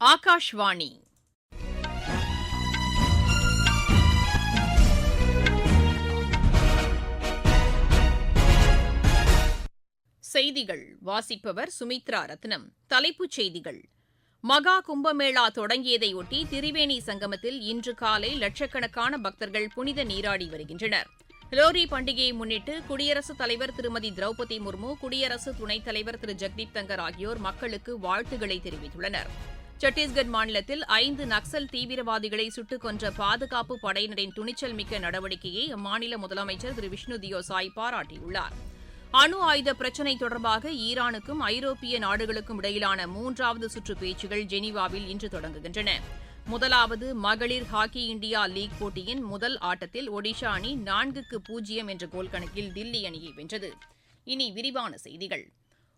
ஆகாஷ்வாணி. செய்திகள் வாசிப்பவர் சுமித்ரா ரத்னம். தலைப்புச் செய்திகள். மகா கும்பமேளா தொடங்கியதையொட்டி திரிவேணி சங்கமத்தில் இன்று காலை லட்சக்கணக்கான பக்தர்கள் புனித நீராடி வருகின்றனர். லோரி பண்டிகையை முன்னிட்டு குடியரசுத் தலைவர் திருமதி திரௌபதி முர்மு குடியரசு துணைத் தலைவர் திரு ஜெக்தீப் தங்கர் ஆகியோர் மக்களுக்கு வாழ்த்துக்களை தெரிவித்துள்ளனர். சத்தீஸ்கர் மாநிலத்தில் ஐந்து நக்சல் தீவிரவாதிகளை சுட்டுக் கொன்ற பாதுகாப்பு படையினரின் துணிச்சல் மிக்க நடவடிக்கையை அம்மாநில முதலமைச்சர் திரு விஷ்ணு தியோ சாய் பாராட்டியுள்ளார். அணு ஆயுத பிரச்சினை தொடர்பாக ஈரானுக்கும் ஐரோப்பிய நாடுகளுக்கும் இடையிலான மூன்றாவது சுற்று பேச்சுகள் ஜெனீவாவில் இன்று தொடங்குகின்றன. முதலாவது மகளிர் ஹாக்கி இந்தியா லீக் போட்டியின் முதல் ஆட்டத்தில் ஒடிஷா அணி நான்குக்கு பூஜ்ஜியம் என்ற கோல் கணக்கில் தில்லி அணியை வென்றது. இனி விரிவான செய்திகள்.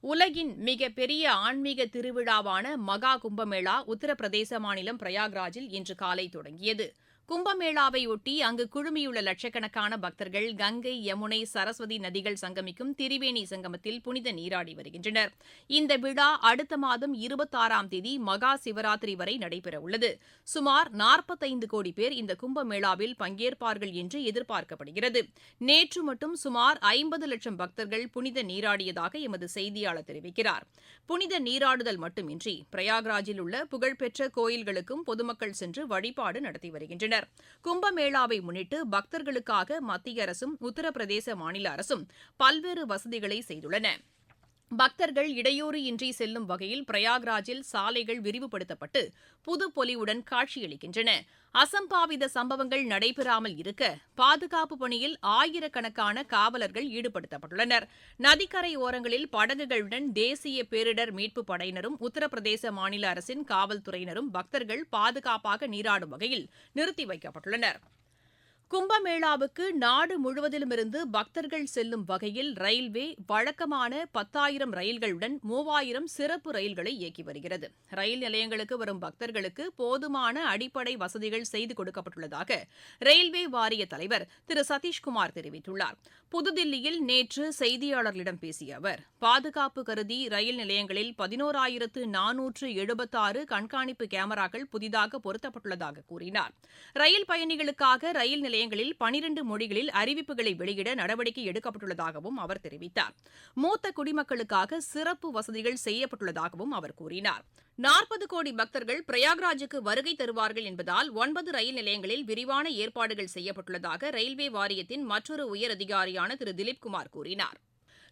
உலகின் மிக பெரிய ஆன்மீக திருவிழாவான மகா கும்பமேளா உத்தரப்பிரதேச மாநிலம் பிரயாக்ராஜில் இன்று காலை தொடங்கியது. கும்பமேளாவையொட்டி அங்கு குழுமியுள்ள லட்சக்கணக்கான பக்தர்கள் கங்கை யமுனை சரஸ்வதி நதிகள் சங்கமிக்கும் திரிவேணி சங்கமத்தில் புனித நீராடி வருகின்றனர். இந்த விழா அடுத்த மாதம் இருபத்தாறாம் தேதி மகா சிவராத்திரி வரை நடைபெறவுள்ளது சுமார் நாற்பத்தைந்து கோடி பேர் இந்த கும்பமேளாவில் பங்கேற்பார்கள் என்று எதிர்பார்க்கப்படுகிறது. நேற்று மட்டும் சுமார் ஐம்பது லட்சம் பக்தர்கள் புனித நீராடியதாக எமது செய்தியாளர் தெரிவிக்கிறார். புனித நீராடுதல் மட்டுமின்றி பிரயாக்ராஜில் உள்ள புகழ்பெற்ற கோயில்களுக்கும் பொதுமக்கள் சென்று வழிபாடு நடத்தி வருகின்றனர். கும்பமேளாவை முன்னிட்டு பக்தர்களுக்காக மத்திய அரசும் உத்தரப்பிரதேச மாநில அரசும் பல்வேறு வசதிகளை செய்துள்ளன. பக்தர்கள் இடையூறு இன்றி செல்லும் வகையில் பிரயாக்ராஜில் சாலைகள் விரிவுபடுத்தப்பட்டு புதுப்பொலிவுடன் காட்சியளிக்கின்றன. அசம்பாவித சம்பவங்கள் நடைபெறாமல் இருக்க பாதுகாப்பு பணியில் ஆயிரக்கணக்கான காவலர்கள் ஈடுபடுத்தப்பட்டுள்ளனர். நதிக்கரை ஓரங்களில் படகுகளுடன் தேசிய பேரிடர் மீட்புப் படையினரும் உத்தரப்பிரதேச மாநில அரசின் காவல்துறையினரும் பக்தர்கள் பாதுகாப்பாக நீராடும் வகையில் நிறுத்தி வைக்கப்பட்டுள்ளனர். கும்பமேளாவுக்கு நாடு முழுவதிலுமிருந்து பக்தர்கள் செல்லும் வகையில் ரயில்வே வழக்கமான பத்தாயிரம் ரயில்களுடன் மூவாயிரம் சிறப்பு ரயில்களை இயக்கி வருகிறது. ரயில் நிலையங்களுக்கு வரும் பக்தர்களுக்கு போதுமான அடிப்படை வசதிகள் செய்து கொடுக்கப்பட்டுள்ளதாக ரயில்வே வாரிய தலைவர் திரு சதீஷ்குமார் தெரிவித்துள்ளார். புதுதில்லியில் நேற்று செய்தியாளர்களிடம் பேசிய அவர் பாதுகாப்பு கருதி ரயில் நிலையங்களில் பதினோராயிரத்து நானூற்று எழுபத்தாறு கண்காணிப்பு கேமராக்கள் புதிதாக பொருத்தப்பட்டுள்ளதாக கூறினார். ரயில் பயணிகளுக்காக ரயில் நிலையங்களில் பனிரண்டு மொழிகளில் அறிவிப்புகளை வெளியிட நடவடிக்கை எடுக்கப்பட்டுள்ளதாகவும் அவர் தெரிவித்தார். மூத்த குடிமக்களுக்காக சிறப்பு வசதிகள் செய்யப்பட்டுள்ளதாகவும் அவர் கூறினார். நாற்பது கோடி பக்தர்கள் பிரயாக்ராஜுக்கு வருகை தருவார்கள் என்பதால் ஒன்பது ரயில் நிலையங்களில் விரிவான ஏற்பாடுகள் செய்யப்பட்டுள்ளதாக ரயில்வே வாரியத்தின் மற்றொரு உயரதிகாரியான திரு திலீப்குமார் கூறினார்.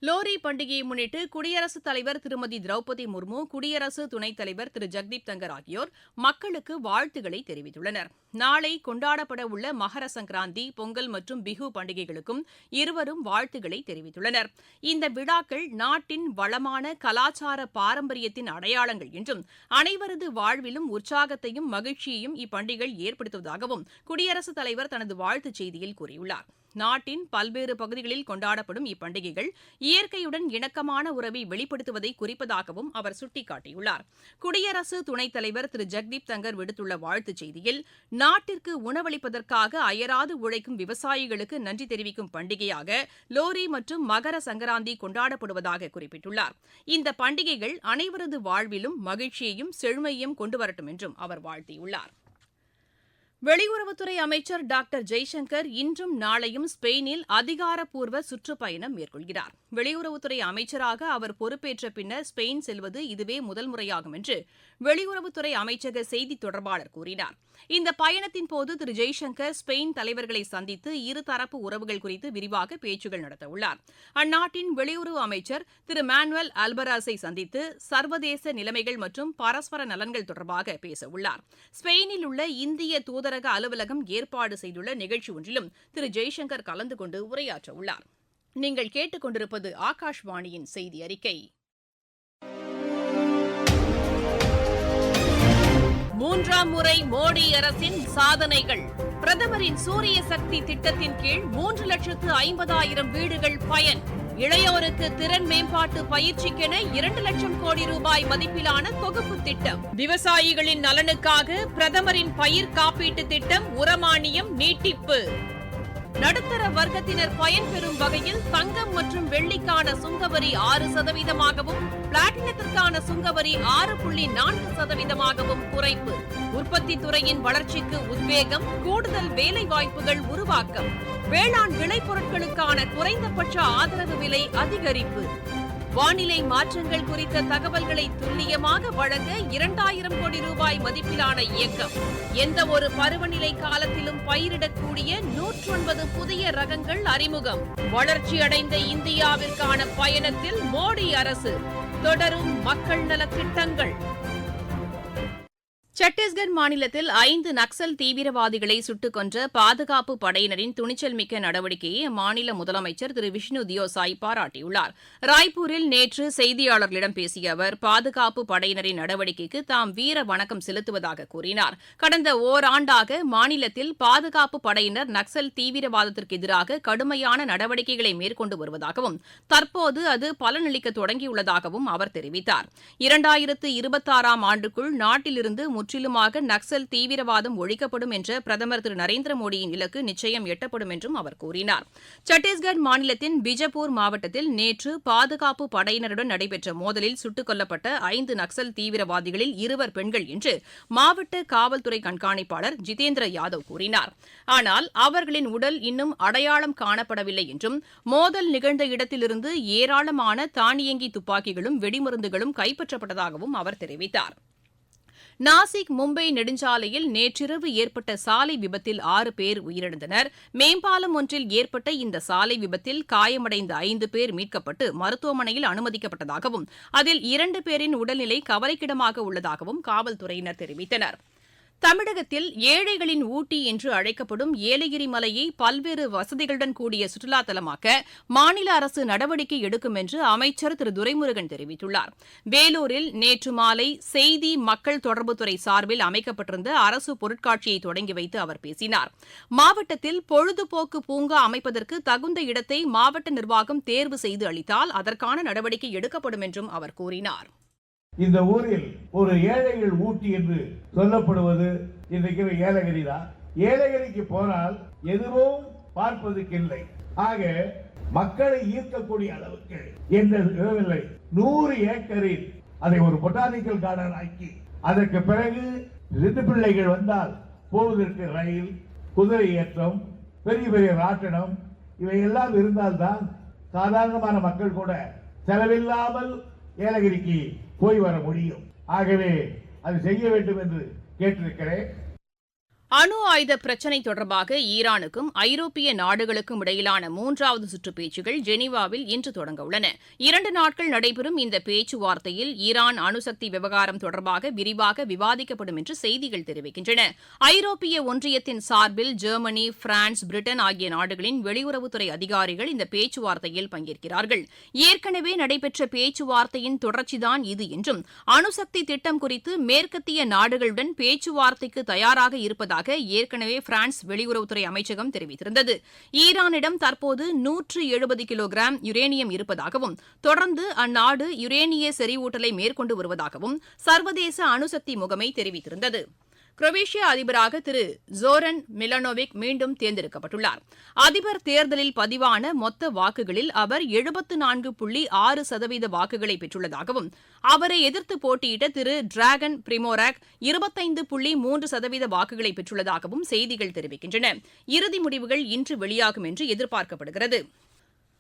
லோரி பண்டிகையை முன்னிட்டு குடியரசுத் தலைவர் திருமதி திரௌபதி முர்மு குடியரசு துணைத் தலைவர் திரு. ஜெக்தீப் தங்கர் ஆகியோர் மக்களுக்கு வாழ்த்துக்களை தெரிவித்துள்ளனர். நாளை கொண்டாடப்பட உள்ள மகர சங்கராந்தி பொங்கல் மற்றும் பிஹு பண்டிகைகளுக்கும் இருவரும் வாழ்த்துக்களை தெரிவித்துள்ளனர். இந்த விழாக்கள் நாட்டின் வளமான கலாச்சார பாரம்பரியத்தின் அடையாளங்கள் என்றும் அனைவரது வாழ்விலும் உற்சாகத்தையும் மகிழ்ச்சியையும் இப்பண்டிகள் ஏற்படுத்துவதாகவும் குடியரசுத் தலைவர் தனது வாழ்த்துச் செய்தியில் கூறியுள்ளார். நாட்டின் பல்வேறு பகுதிகளில் கொண்டாடப்படும் இப்பண்டிகைகள் இயற்கையுடன் இணக்கமான உறவை வெளிப்படுத்துவதை குறிப்பதாகவும் அவர் சுட்டிக்காட்டியுள்ளார். குடியரசு துணைத் தலைவர் திரு. ஜெக்தீப் தங்கர் விடுத்துள்ள வாழ்த்துச் செய்தியில் நாட்டிற்கு உணவளிப்பதற்காக அயராது உழைக்கும் விவசாயிகளுக்கு நன்றி தெரிவிக்கும் பண்டிகையாக லோரி மற்றும் மகர சங்கராந்தி கொண்டாடப்படுவதாக குறிப்பிட்டுள்ளார். இந்த பண்டிகைகள் அனைவரது வாழ்விலும் மகிழ்ச்சியையும் செழுமையையும் கொண்டுவரட்டும் என்றும் அவர் வாழ்த்தியுள்ளார். வெளியுறவுத்துறை அமைச்சர் டாக்டர் ஜெய்சங்கர் இன்றும் நாளையும் ஸ்பெயினில் அதிகாரப்பூர்வ சுற்றுப்பயணம் மேற்கொள்கிறார். வெளியுறவுத்துறை அமைச்சராக அவர் பொறுப்பேற்ற பின்னர் ஸ்பெயின் செல்வது இதுவே முதல் முறையாகும் என்று வெளியுறவுத்துறை அமைச்சக செய்தி தொடர்பாளர் கூறினார். இந்த பயணத்தின் போது திரு ஜெய்சங்கர் ஸ்பெயின் தலைவர்களை சந்தித்து இருதரப்பு உறவுகள் குறித்து விரிவாக பேச்சுகள் நடத்தவுள்ளார். அந்நாட்டின் வெளியுறவு அமைச்சர் திரு மானுவல் அல்பராஸை சந்தித்து சர்வதேச நிலைமைகள் மற்றும் பரஸ்பர நலன்கள் தொடர்பாக பேசவுள்ளார். ஸ்பெயினில் உள்ள இந்திய தூதரக அலுவலகம் ஏற்பாடு செய்துள்ள நிகழ்ச்சி ஒன்றிலும் திரு. ஜெய்சங்கர் கலந்து கொண்டு உரையாற்றவுள்ளார் நீங்கள் கேட்டுக்கொண்டிருப்பது ஆகாஷ்வாணியின் செய்தி அறிக்கை. மூன்றாம் முறை மோடி அரசின் சாதனைகள். பிரதமரின் சூரிய சக்தி திட்டத்தின் கீழ் மூன்று லட்சத்து ஐம்பதாயிரம் வீடுகள் பயன். இளையோருக்கு திறன் மேம்பாட்டு பயிற்சிக்கென இரண்டு லட்சம் கோடி ரூபாய் மதிப்பிலான தொகுப்பு திட்டம். விவசாயிகளின் நலனுக்காக பிரதமரின் பயிர் காப்பீட்டு திட்டம் உரமானியம் நீட்டிப்பு. நடுத்தர வர்க்கத்தினர் பயன்பெறும் வகையில் தங்கம் மற்றும் வெள்ளிக்கான சுங்கவரி ஆறு சதவீதமாகவும் பிளாட்டினத்திற்கான சுங்கவரி ஆறு புள்ளி நான்கு சதவீதமாகவும் குறைப்பு. உற்பத்தி துறையின் வளர்ச்சிக்கு உத்வேகம் கூடுதல் வேலை வாய்ப்புகள் உருவாக்கம். வேளாண் விளைபொருட்களுக்கான குறைந்தபட்ச ஆதரவு விலை அதிகரிப்பு. வானிலை மாற்றங்கள் குறித்த தகவல்களை துல்லியமாக வழங்க இரண்டாயிரம் கோடி ரூபாய் மதிப்பிலான இயக்கம். எந்த ஒரு பருவநிலை காலத்திலும் பயிரிடக்கூடிய நூற்றொன்பது புதிய ரகங்கள் அறிமுகம். வளர்ச்சியடைந்த இந்தியாவிற்கான பயணத்தில் மோடி அரசு தொடரும் மக்கள் நல திட்டங்கள் சத்தீஸ்கர் மாநிலத்தில் ஐந்து நக்சல் தீவிரவாதிகளை சுட்டுக் கொன்ற பாதுகாப்பு படையினரின் துணிச்சல் மிக்க நடவடிக்கையை அம்மாநில முதலமைச்சர் திரு விஷ்ணு தியோசாய் பாராட்டியுள்ளார். ராய்ப்பூரில் நேற்று செய்தியாளர்களிடம் பேசிய அவர் பாதுகாப்பு படையினரின் நடவடிக்கைக்கு தாம் வீர வணக்கம் செலுத்துவதாக கூறினார். கடந்த ஓராண்டாக மாநிலத்தில் பாதுகாப்பு படையினர் நக்சல் தீவிரவாதத்திற்கு எதிராக கடுமையான நடவடிக்கைகளை மேற்கொண்டு வருவதாகவும் தற்போது அது பலனளிக்க தொடங்கியுள்ளதாகவும் அவர் தெரிவித்தார். இரண்டாயிரத்து இருபத்தாறாம் ஆண்டுக்குள் நாட்டிலிருந்து முற்றிலுமாக நக்சல் தீவிரவாதம் ஒழிக்கப்படும் என்ற பிரதமர் திரு நரேந்திர மோடியின் இலக்கு நிச்சயம் எட்டப்படும் என்றும் அவர் கூறினார். சத்தீஸ்கர் மாநிலத்தின் பிஜப்பூர் மாவட்டத்தில் நேற்று பாதுகாப்பு படையினருடன் நடைபெற்ற மோதலில் சுட்டுக் கொல்லப்பட்ட ஐந்து நக்சல் தீவிரவாதிகளில் இருவர் பெண்கள் என்று மாவட்ட காவல்துறை கண்காணிப்பாளர் ஜிதேந்திர யாதவ் கூறினார். ஆனால் அவர்களின் உடல் இன்னும் அடையாளம் காணப்படவில்லை என்றும் மோதல் நிகழ்ந்த இடத்திலிருந்து ஏராளமான தானியங்கி துப்பாக்கிகளும் வெடிமருந்துகளும் கைப்பற்றப்பட்டதாகவும் அவர் தெரிவித்தார். நாசிக் மும்பை நெடுஞ்சாலையில் நேற்றிரவு ஏற்பட்ட சாலை விபத்தில் ஆறு பேர் உயிரிழந்தனர். மேம்பாலம் ஒன்றில் ஏற்பட்ட இந்த சாலை விபத்தில் காயமடைந்த ஐந்து பேர் மீட்கப்பட்டு மருத்துவமனையில் அனுமதிக்கப்பட்டதாகவும் அதில் இரண்டு பேரின் உடல்நிலை கவலைக்கிடமாக உள்ளதாகவும் காவல்துறையினர் தெரிவித்தனர். தமிழகத்தில் ஏழைகளின் ஊட்டி என்று அழைக்கப்படும் ஏலகிரி மலையை பல்வேறு வசதிகளுடன் கூடிய சுற்றுலா தலமாக்க மாநில அரசு நடவடிக்கை எடுக்கும் என்று அமைச்சர் திரு துரைமுருகன் தெரிவித்துள்ளார். வேலூரில் நேற்று மாலை செய்தி மக்கள் தொடர்புத்துறை சார்பில் அமைக்கப்பட்டிருந்த அரசு பொருட்காட்சியை தொடங்கி வைத்து அவர் பேசினார். மாவட்டத்தில் பொழுதுபோக்கு பூங்கா அமைப்பதற்கு தகுந்த இடத்தை மாவட்ட நிர்வாகம் தேர்வு செய்து அளித்தால் அதற்கான நடவடிக்கை எடுக்கப்படும் என்றும் அவர் கூறினார். இந்த ஊரில் ஒரு ஏழைகள் ஊட்டி என்று சொல்லப்படுவது இன்றைக்கு ஏலகிரி தான். ஏலகிரிக்கு போனால் எதுவும் பார்ப்பதற்கு இல்லை ஆக மக்களை ஈர்க்கக்கூடிய அளவுக்கு எந்த இடமில்லை நூறு ஏக்கரில் அதை ஒரு பொட்டானிக்கல் கார்டன் ஆக்கி அதற்கு பிறகு சிறு பிள்ளைகள் வந்தால் போவதற்கு ரயில் குதிரை ஏற்றம் பெரிய பெரிய ராட்டினம் இவையெல்லாம் இருந்தால்தான் சாதாரணமான மக்கள் கூட செலவில்லாமல் ஏலகிரிக்கு போய் வர முடியும். ஆகவே அது செய்ய வேண்டும் என்று கேட்டிருக்கிறேன். அணு ஆயுத பிரச்சினை தொடர்பாக ஈரானுக்கும் ஐரோப்பிய நாடுகளுக்கும் இடையிலான மூன்றாவது சுற்று பேச்சுகள் ஜெனீவாவில் இன்று தொடங்க உள்ளன. இரண்டு நாட்கள் நடைபெறும் இந்த பேச்சுவார்த்தையில் ஈரான் அணுசக்தி விவகாரம் தொடர்பாக விரிவாக விவாதிக்கப்படும் என்று செய்திகள் தெரிவிக்கின்றன. ஐரோப்பிய ஒன்றியத்தின் சார்பில் ஜெர்மனி பிரான்ஸ் பிரிட்டன் ஆகிய நாடுகளின் வெளியுறவுத்துறை அதிகாரிகள் இந்த பேச்சுவார்த்தையில் பங்கேற்கிறார்கள். ஏற்கனவே நடைபெற்ற பேச்சுவார்த்தையின் தொடர்ச்சிதான் இது என்றும் அணுசக்தி திட்டம் குறித்து மேற்கத்திய நாடுகளுடன் பேச்சுவார்த்தைக்கு தயாராக இருப்பதாக ஏற்கனவே பிரான்ஸ் வெளியுறவுத்துறை அமைச்சகம் தெரிவித்திருந்தது. ஈரானிடம் தற்போது நூற்று எழுபது கிலோகிராம் யுரேனியம் இருப்பதாகவும் தொடர்ந்து அந்நாடு யுரேனிய செறிவூட்டலை மேற்கொண்டு வருவதாகவும் சர்வதேச அணுசக்தி முகமை தெரிவித்திருந்தது. குரோவேஷியா அதிபராக திரு ஜோரன் மிலனோவிக் மீண்டும் தேர்ந்தெடுக்கப்பட்டுள்ளார். அதிபர் தேர்தலில் பதிவான மொத்த வாக்குகளில் அவர் எழுபத்து நான்கு புள்ளி ஆறு சதவீத வாக்குகளை பெற்றுள்ளதாகவும் அவரை எதிர்த்து போட்டியிட்ட திரு டிராகன் பிரிமோராக் இருபத்தைந்து புள்ளி மூன்று சதவீத வாக்குகளை பெற்றுள்ளதாகவும் செய்திகள் தெரிவிக்கின்றன. இறுதி முடிவுகள் இன்று வெளியாகும் என்று எதிர்பார்க்கப்படுகிறது.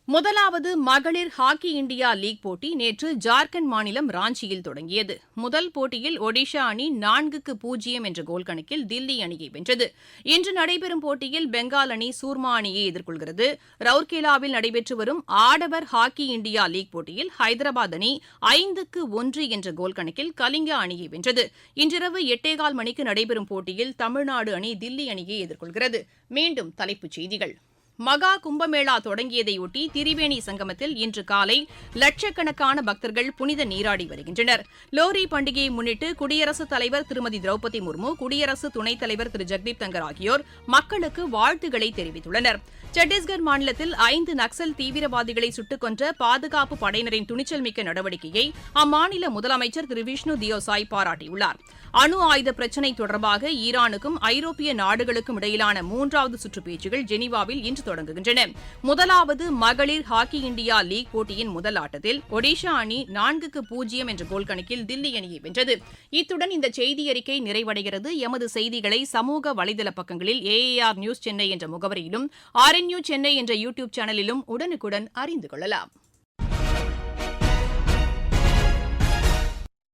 முதலாவது மகளிர் ஹாக்கி இந்தியா லீக் போட்டி நேற்று ஜார்க்கண்ட் மாநிலம் ராஞ்சியில் தொடங்கியது. முதல் போட்டியில் ஒடிஷா அணி நான்குக்கு பூஜ்ஜியம் என்ற கோல் கணக்கில் தில்லி அணியை வென்றது. இன்று நடைபெறும் போட்டியில் பெங்கால் அணி சூர்மா அணியை எதிர்கொள்கிறது. ரவுர்கேலாவில் நடைபெற்று வரும் ஆடவர் ஹாக்கி இந்தியா லீக் போட்டியில் ஹைதராபாத் அணி ஐந்துக்கு ஒன்று என்ற கோல் கணக்கில் கலிங்கா அணியை வென்றது. இன்றிரவு எட்டேகால் மணிக்கு நடைபெறும் போட்டியில் தமிழ்நாடு அணி தில்லி அணியை எதிர்கொள்கிறது. மீண்டும் தலைப்புச் செய்திகள். மகா கும்பமேளா தொடங்கியதையொட்டி திரிவேணி சங்கமத்தில் இன்று காலை லட்சக்கணக்கான பக்தர்கள் புனித நீராடி வருகின்றனர். லோரி பண்டிகையை முன்னிட்டு குடியரசுத் தலைவர் திருமதி திரௌபதி முர்மு குடியரசு துணைத் தலைவர் திரு ஜெக்தீப் தங்கர் ஆகியோர் மக்களுக்கு வாழ்த்துக்களை தெரிவித்துள்ளனர். சத்தீஸ்கர் மாநிலத்தில் ஐந்து நக்சல் தீவிரவாதிகளை சுட்டுக் கொன்ற பாதுகாப்பு படையினரின் துணிச்சல் மிக்க நடவடிக்கையை அம்மாநில முதலமைச்சர் திரு விஷ்ணு தியோசாய் பாராட்டியுள்ளார். அணு ஆயுத பிரச்சினை தொடர்பாக ஈரானுக்கும் ஐரோப்பிய நாடுகளுக்கும் இடையிலான மூன்றாவது சுற்று பேச்சுகள் ஜெனீவாவில் இன்று தொடங்குகின்றன. முதலாவது மகளிர் ஹாக்கி இந்தியா லீக் போட்டியின் முதல் ஆட்டத்தில் ஒடிஷா அணி நான்குக்கு பூஜ்ஜியம் என்ற கோல் கணக்கில் தில்லி அணியை வென்றது. இத்துடன் இந்த செய்தி அறிக்கை நிறைவடைகிறது. எமது செய்திகளை சமூக வலைதள பக்கங்களில் ஏஏஆர் நியூஸ் சென்னை என்ற முகவரியிலும் ஆர் என் ஆர்என்யூ சென்னை என்ற யூடியூப் சேனலிலும் உடனுக்குடன் அறிந்து கொள்ளலாம்.